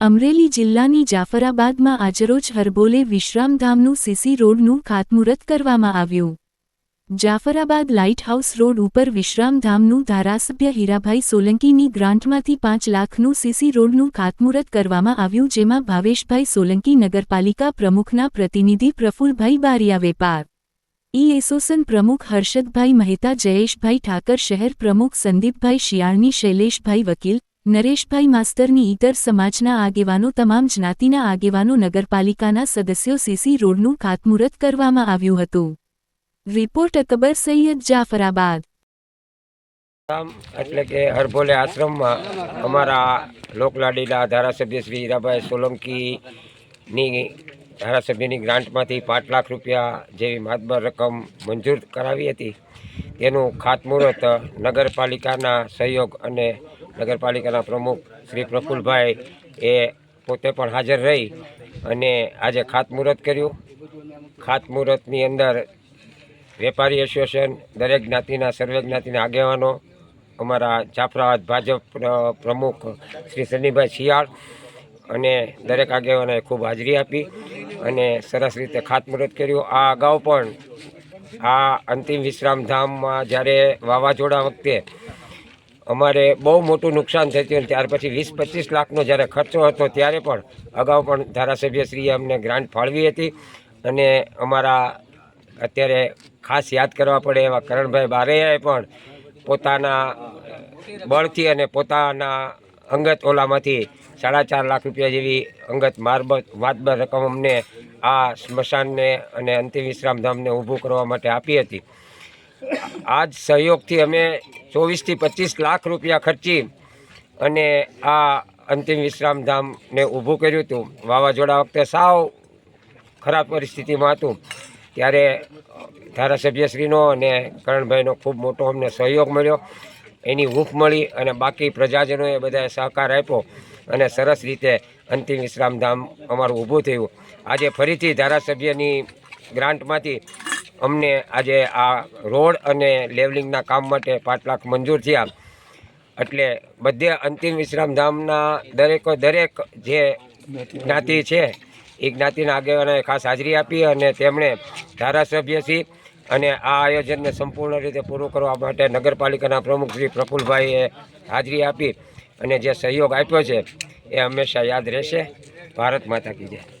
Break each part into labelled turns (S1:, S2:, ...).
S1: અમરેલી જિલ્લાની જાફરાબાદમાં આજરોજ હરબોલે વિશ્રામધામનું સીસી રોડનું ખાતમુહૂર્ત કરવામાં આવ્યું. જાફરાબાદ લાઇટહાઉસ રોડ ઉપર વિશ્રામધામનું ધારાસભ્ય હીરાભાઈ સોલંકીની ગ્રાન્ટમાંથી પાંચ લાખનું સીસી રોડનું ખાતમુહૂર્ત કરવામાં આવ્યું, જેમાં ભાવેશભાઈ સોલંકી નગરપાલિકા પ્રમુખના પ્રતિનિધિ પ્રફુલભાઈ બારિયા વેપાર. ઈ એસોસન પ્રમુખ હર્ષદભાઈ મહેતા, જયેશભાઈ ઠાકર, શહેર પ્રમુખ સંદીપભાઈ શિયાળની, શૈલેષભાઈ વકીલ નરેશભાઈ માસ્તરની ઇતર સમાજના આગેવાનો, તમામ જ્ઞાતિના આગેવાનો, નગરપાલિકાના સદસ્યો સીસી રોડનું ખાતમુહૂર્ત કરવામાં આવ્યું હતું. રિપોર્ટ અકબર સૈયદ જાફરાબાદ.
S2: એટલે કે હરભોલે આશ્રમમાં અમારા લોકલાડીલા ધારાસભ્ય શ્રી હીરાભાઈ સોલંકીની ધારાસભ્યની ગ્રાન્ટમાંથી પાંચ લાખ રૂપિયા જેવી માતબર રકમ મંજૂર કરાવી હતી. તેનું ખાતમુહૂર્ત નગરપાલિકાના સહયોગ અને નગરપાલિકાના પ્રમુખ શ્રી પ્રફુલભાઈ એ પોતે પણ હાજર રહી અને આજે ખાતમુહૂર્ત કર્યું. ખાતમુહૂર્તની અંદર વેપારી એસોસિએશન, દરેક જ્ઞાતિના, સર્વે જ્ઞાતિના આગેવાનો, અમારા જાફરાબાદ ભાજપ પ્રમુખ શ્રી સનીભાઈ શિયાળ અને દરેક આગેવાનોએ ખૂબ હાજરી આપી અને સરસ રીતે ખાતમુહૂર્ત કર્યું. આ અગાઉ પણ આ અંતિમ વિશ્રામધામમાં જ્યારે વાવાઝોડા વખતે અમારે બહુ મોટું નુકસાન થયું હતું ત્યાર પછી વીસ, પચીસ લાખનો જ્યારે ખર્ચો હતો ત્યારે પણ અગાઉ પણ ધારાસભ્યશ્રીએ અમને ગ્રાન્ટ ફાળવી હતી અને અમારા અત્યારે ખાસ યાદ કરવા પડે એવા કરણભાઈ બારૈયાએ પણ પોતાના બળથી અને પોતાના અંગત ઓલામાંથી સાડા ચાર લાખ રૂપિયા જેવી અંગત મારબત, વાતબર રકમ અમને આ સ્મશાનને અને અંતિમ વિશ્રામધામને ઊભું કરવા માટે આપી હતી. આ જ સહયોગથી અમે ચોવીસથી પચીસ લાખ રૂપિયા ખર્ચી અને આ અંતિમ વિશ્રામધામને ઊભું કર્યું હતું. વાવાઝોડા વખતે સાવ ખરાબ પરિસ્થિતિમાં હતું. ત્યારે ધારાસભ્યશ્રીનો અને કરણભાઈનો ખૂબ મોટો અમને સહયોગ મળ્યો. એની હૂંફ મળી અને બાકી પ્રજાજનોએ બધાએ સહકાર આપ્યો અને સરસ રીતે અંતિમ વિશ્રામધામ અમારું ઊભું થયું. આજે ફરીથી ધારાસભ્યની ગ્રાન્ટમાંથી અમને આજે આ રોડ અને લેવલિંગના કામ માટે પાંચ લાખ મંજૂર થયા. એટલે બધે અંતિમ વિશ્રામધામના દરેકો દરેક જે જ્ઞાતિ છે, એ જ્ઞાતિના આગેવાનોએ ખાસ હાજરી આપી અને તેમણે ધારાસભ્યશ્રી અને આ આયોજનને સંપૂર્ણ રીતે પૂરું કરવા માટે નગરપાલિકાના પ્રમુખ શ્રી પ્રફુલભાઈએ હાજરી આપી અને જે સહયોગ આપ્યો છે, એ હંમેશા યાદ રહેશે. ભારત માતા કી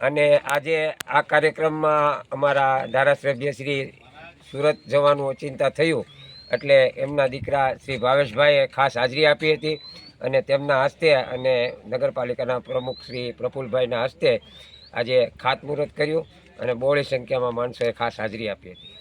S2: અને આજે આ કાર્યક્રમમાં અમારા ધારાસભ્ય શ્રી સુરત જવાનું ચિંતા થયું. એટલે એમના દીકરા શ્રી ભાવેશભાઈએ ખાસ હાજરી આપી હતી અને તેમના હસ્તે અને નગરપાલિકાના પ્રમુખ શ્રી પ્રફુલભાઈના હસ્તે આજે ખાતમુહૂર્ત કર્યું અને બહોળી સંખ્યામાં માણસોએ ખાસ હાજરી આપી હતી.